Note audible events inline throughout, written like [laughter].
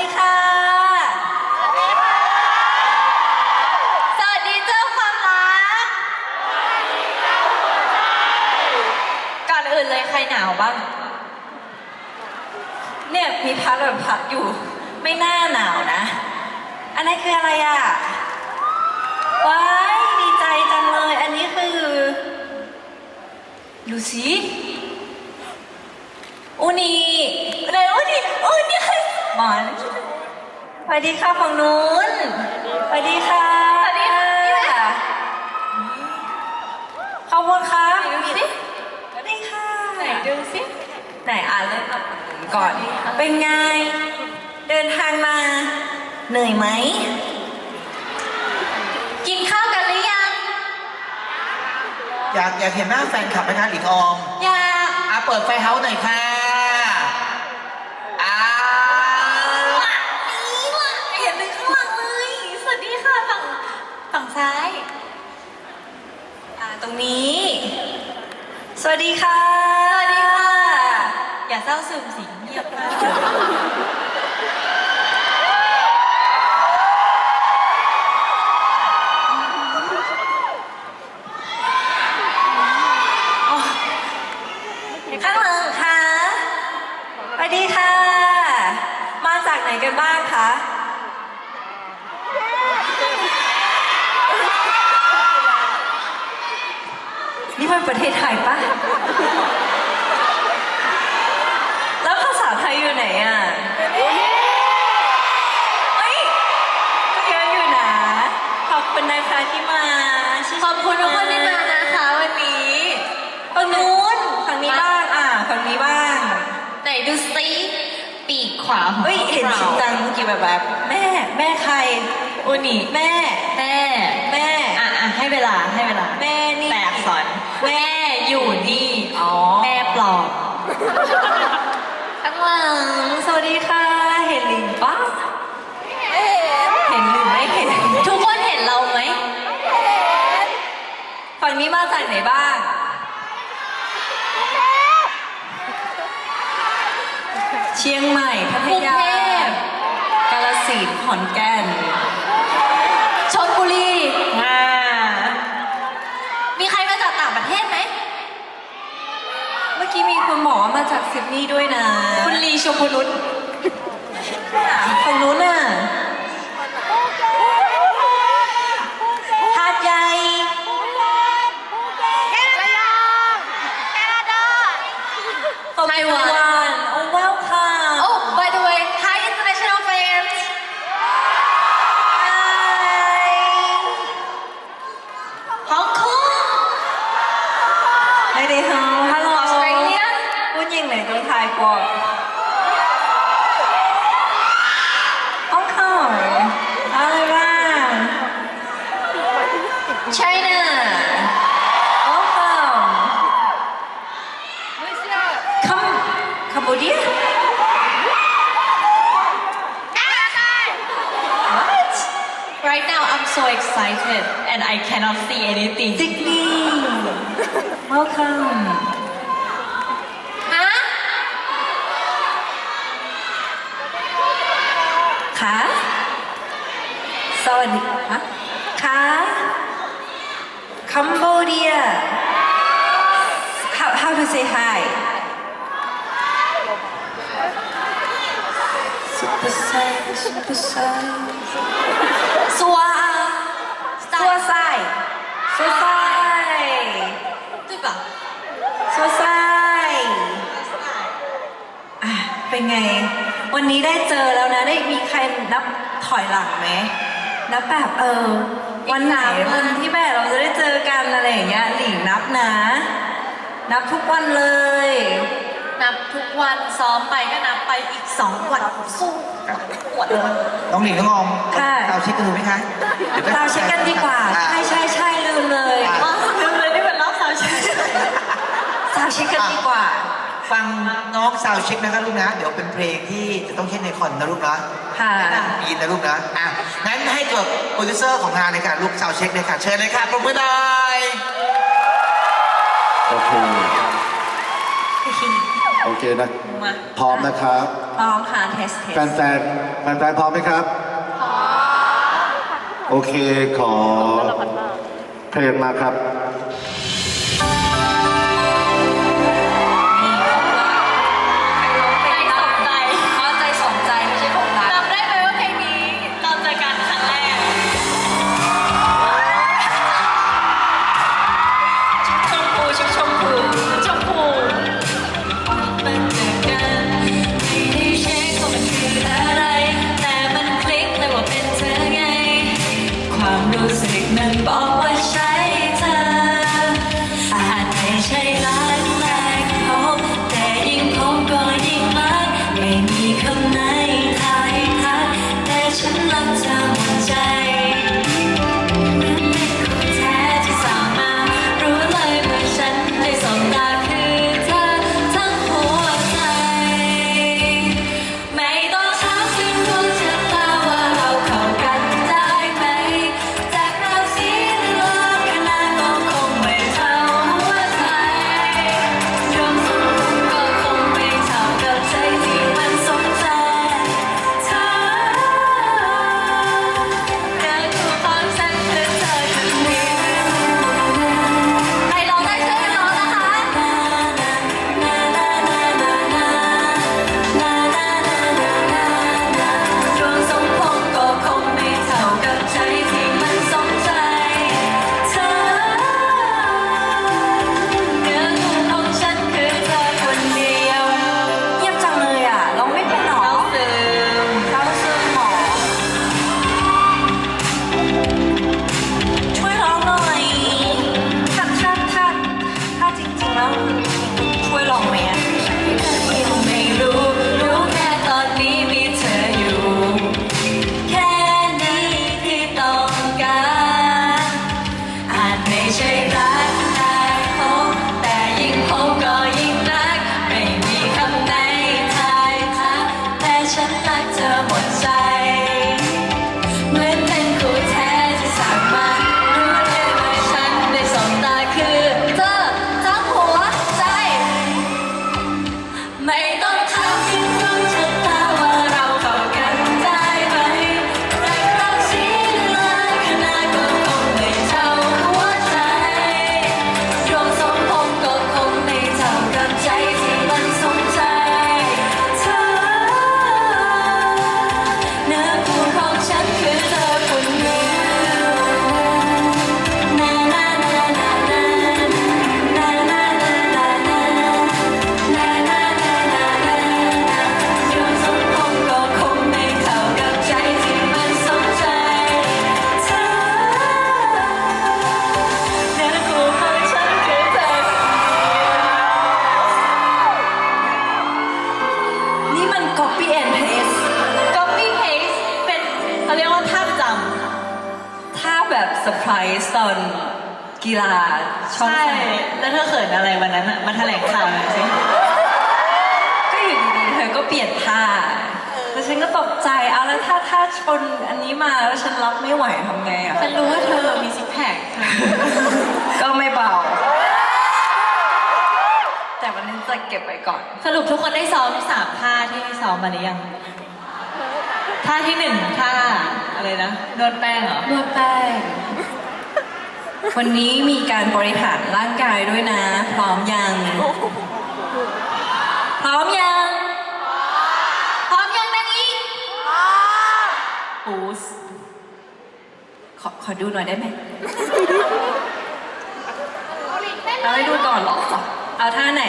ดีค่ะ สวัสดีเจ้าความรัก ก่อนอื่นเลยใครหนาวบ้าง เนี่ยมีพัดแบบพัดอยู่ ไม่น่าหนาวนะ อันนี้คืออะไรอะ ว้ายดีใจจังเลย อันนี้คือ ดูสิอูนีอะไรอูนีอูนี หมอนสวัสดีค่ะฝั่งนู้นสวัสดีค่ะสวัสดีค่ะขอบคุณค่ะดูสิสวัสดีค่ะไหนดูสิไหนอ่านเริ่มจากฝั่งนู้นก่อน เป็นไง เดินทางมา เหนื่อยไหม กินข้าวกันหรือยัง อยากอยากเห็นหน้าแฟนคลับไหมคะหลิงออมอยากอะเปิดไฟเฮาส์หน่อยค่ะอ่า นี่ว่ะเห็นเป็นข้างหลังเลย สวัสดีค่ะฝั่งฝั่ง ซ้ายอ่าตรงนี้ สวัสดีค่ะ สวัสดีค่ะ อย่าเศร้าซึมสิเงียบมากข้างหลังค่ะ สวัสดีค่ะ มาจากไหนกันบ้างคะ นี่ มันประเทศไทยปะแล้วภาษาไทยอยู่ไหนอะเฮ้ยก็เยอะอยู่นะ ขอบคุณนะคะที่มาขอบคุณทุกคนที่มานะคะวันนี้ฝั่งนู้นฝั่งนี้บ้างอ่าฝั่งนี้บ้าง ไหนดูซิปีกขวาของเฮ้ยเห็นราชินจังเมื่อกี้แบบแบบแม่ แม่ใครอุนิแม่ แม่ แม่อะอะให้เวลาให้เวลาแม่นี่แปลอักษรแม่อยู่นี่ อ๋อ แม่ปลอมข้างหลังสวัสดีค่ะ เห็นลิงปะเห็นหรือไม่เห็น ทุกคนเห็นเราไหมฝั่งนี้มาจากไหนบ้าง เชียงใหม่พัทยากรุงเทพกาฬสินธุ์ขอนแก่น ชลบุรีอ่ามีใครมาจากต่างประเทศไหม เมื่อกี้มี คุณหมอมาจากซิดนีย์ด้วยนะ คุณลีชมพูนุชฝั่งนู้นน่ะหาดใหญ่ไต้หวัน I cannot see anything Sydney. [laughs] Welcome. ฮะ คะสวัสดีคะคะคัมโบเดีย how how to say hi super sai super sai สัว ซั วไซซัวไซ对吧ซัวไซอะเป็นไง วันนี้ได้เจอแล้วนะ ได้มีใครนับถอยหลังไหมนับแบบเออ วันไหนวันที่แบบเราจะได้เจอกันอะไรอย่างเงี้ยหลิงนับนะ นับทุกวันเลย นับทุกวันซ้อมไปก็นับไปอีกสองวันสู้ปวดเลย น้องหลิงน้องออมค่ะ เราเช็คกันดูไหมคะดี๋ยวไปเราเช็คกันดีกว่า อะ ใช่ใช่ใช่ลืมเลยอะ อ๋อลืมเลยนี่เป็นรอบสาวเช็คเราเช็คกันดีกว่า ฟังน้องซาวด์เช็คนะคะลูกนะ เดี๋ยวเป็นเพลงที่จะต้องเช็คในคอนนะลูกนะค่ะ ยินนะลูกนะ อะ งั้นให้ตัวโปรดิวเซอร์ของงานเลยค่ะลูกซาวด์เช็คเลยค่ะ เชิญเลยค่ะปรบมือหน่อย โอเคโอเคนะ มาพร้อมนะครับ พร้อมค่ะเทสเทแฟสนแฟนแฟนแฟนๆพร้อมไหมครับ พร้อม โอเคขอเพลงมาครับ เซอร์ไพรส์ตอนกีฬาำช่องใช่ สามแล้วเธอเขินอะไรวันนั้นอะมาแถลงข่าวหน่อยสิก็อยู่ดีๆเธอก็เปลี่ยนท่าแล้วฉันก็ตกใจเอาแล้วถ้าถ้าชนอันนี้มาแล้วฉันรับไม่ไหวทำไงอะ ฉันรู้ว่าเธอมีซิกแพคก็ไม่เบา แต่วันนี้จะเก็บไว้ก่อน สรุปทุกคนได้ซ้อมสามท่าที่ซ้อมมาหรือยัง ท่าที่หนึ่งท่าอะไรนะนวดแป้งเหรอ นวดแป้ง วันนี้มีการบริหารร่างกายด้วยนะ พร้อมยัง พร้อมยัง พร้อมยังนะนี่ปูสขอขอดูหน่อยได้ไหมเอาให้ดูก่อนเหรอ เอาท่าไหน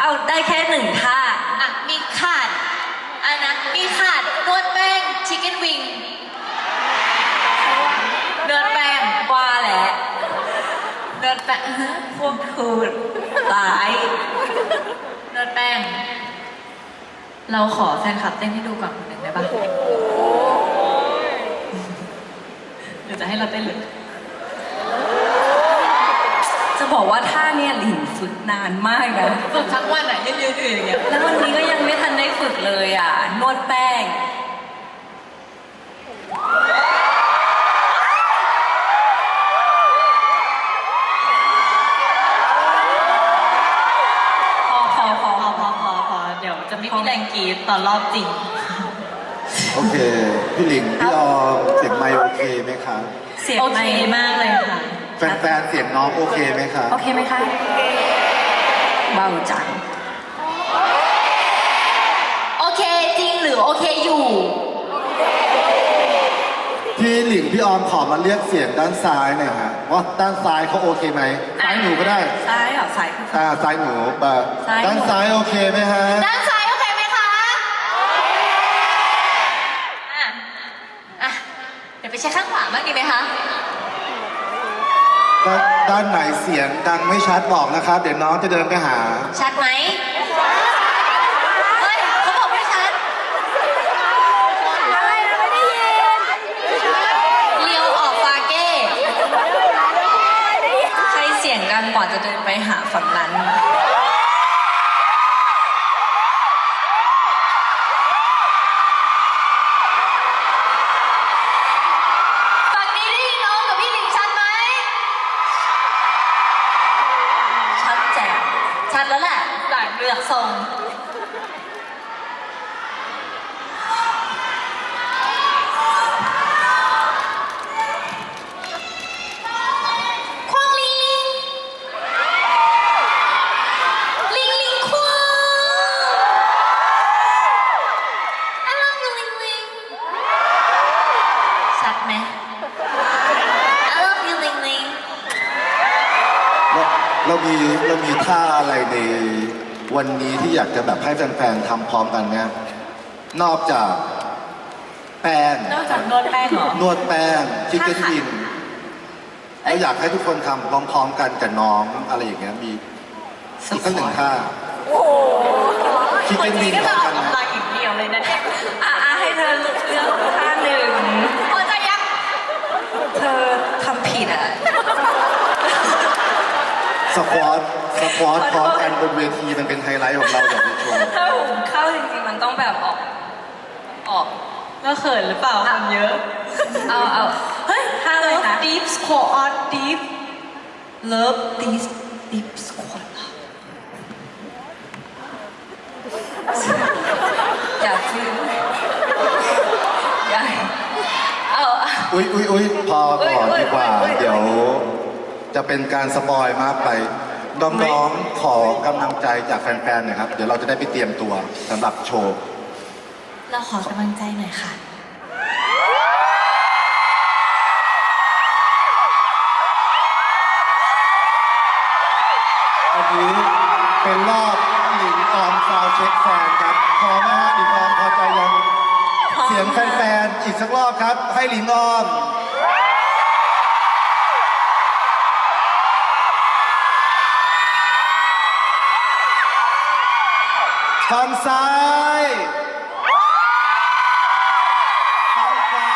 เอาได้แค่หนึ่งท่า อะ มีขาดอันนะมีขาดนวดแป้งชิคเก้นวิง นวดแป้งว่าแหละนวดแป้งพวกเธอตายนวดแป้งเราขอแฟนคลับเต้นให้ดูก่อนคนหนึ่งได้ปะหรือจะให้เราเต้นหรือจะบอกว่าท่าเนี่ยหลินฝึกนานมากนะฝึกทั้งวันอะยืนยืนๆอย่างเงี้ยแล้ววันนี้ก็ยังไม่ทันได้ฝึกเลยอะ นวดแป้งพอพอพอพอพอ พี่แรง กรีดตอนรอบจริง โอเค พี่หลิง พี่ออมเสียงไมค์โอเคไหมคะเสียงโอไม่เคมากเลยค่ะ แฟนๆเสียงน้องโอเคไหมคะ โอเคไหมคะเบาจัง โอเคจริงหรือโอเคอยู่ พี่หลิง พี่ออมขอมาเรียกเสียงด้านซ้ายหน่อยฮะว่าด้านซ้ายเขาโอเคไหมซ้ายหนูก็ได้ ซ้ายเหรอซ้ายคือ อ่าซ้ายหนูแบบซ้ายหนู ด้านซ้ายโอเคไหมฮะ ด้านซ้ายโอเคไหมคะอะอะเดี๋ยวไปเช็คข้างขวาบ้างดีไหมคะ ด้านด้านไหนเสียงดังไม่ชัดบอกนะครับ เดี๋ยวน้องจะเดินไปหา ชัดไหมเฮ้ยเขาบอกไม่ชัดเลียวออกฟาเก้ ใครเสียงดังกว่าจะเดินไปหาฝั่งนั้น ฝั่งนี้ได้ยินน้องกับพี่หลิงชัดไหม ชัดแจ๋ว ชัดแล้วแหละ จากเลือกทรง ควงลิงลิงลิงลิงควง I love you ลิงลิง ชัดไหม I love you ลิงลิง เราเรามีเรามีท่าอะไรใน วันนี้ที่อยากจะแบบให้แฟนๆทำพร้อมกันเนี่ยนอกจากแป้งนอกจากนวดแป้งเหรอ นวดแป้งชิคเก้นวินแล้วอยากให้ทุกคนทำพร้อมๆกันกับน้องอะไรอย่างเงี้ยมีอีกสักหนึ่งท่าชิคคนเก้นวินี้นก็พร้จะอมอกัอนกไหมกำลังอย่างเดียวเลยนะเนี่ยอะอะให้เธอเลือกท่าหนึ่งพอใจยังเธอทำผิดอะ สควอตสควอตพร้อมกันบนเวทีมันเป็นไฮไลท์ของเราจากในโชว์ถ้าผมเข้าจริงๆมันต้องแบบออก ออกแล้วเขินหรือเปล่าคนเยอะ เอาเอาเฮ้ยท่าอะไร Love นะ deep squat deep love deep deep squat อย่าฟื้นอย่าเอาอุ้ยอุ้ยอุ้ยพอก่อนอุ๊ยอุ๊ยดีกว่าอุ๊ยอุ๊ยเดี๋ยว จะเป็นการสปอยมากไปน้องๆขอกำลังใจจากแฟนๆหน่อยครับ เดี๋ยวเราจะได้ไปเตรียมตัวสำหรับโชว์ เราขอกำลังใจหน่อยค่ะ อันนี้เป็นรอบหลิงออมซาวด์เช็คแฟนครับพร้อมไหมฮะหลิงออมพอใจยัง เสียงแฟนๆ อีกสักรอบครับ ให้หลิงออม ฝั่งซ้ายฝั่งขวา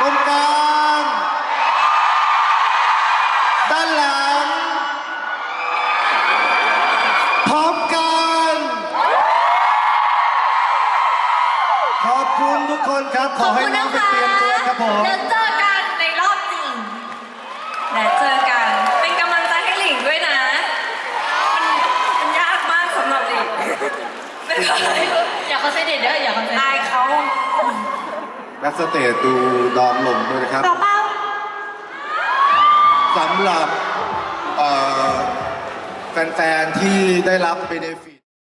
ตรงกลางด้านหลัง พร้อมกัน ขอบคุณทุกคนครับ ขขออบให้คุณน้อนะงไปคะเตรียมตัวครับผม เดี๋ยวเจอกันในรอบจริงและเจอกัน เป็นกำลังใจให้หลิงด้วยนะ มันมันยากมากสำหรับหลิง ไม่เคยอย่าคอนเซนเทรตเด้ออย่าคอนเซนเทรอายตเขาแบ็กสเตจดูดอมลงด้วยนะครับ เปล่าสำหรับเอ่อแฟนๆ ที่ได้รับเบเนฟิ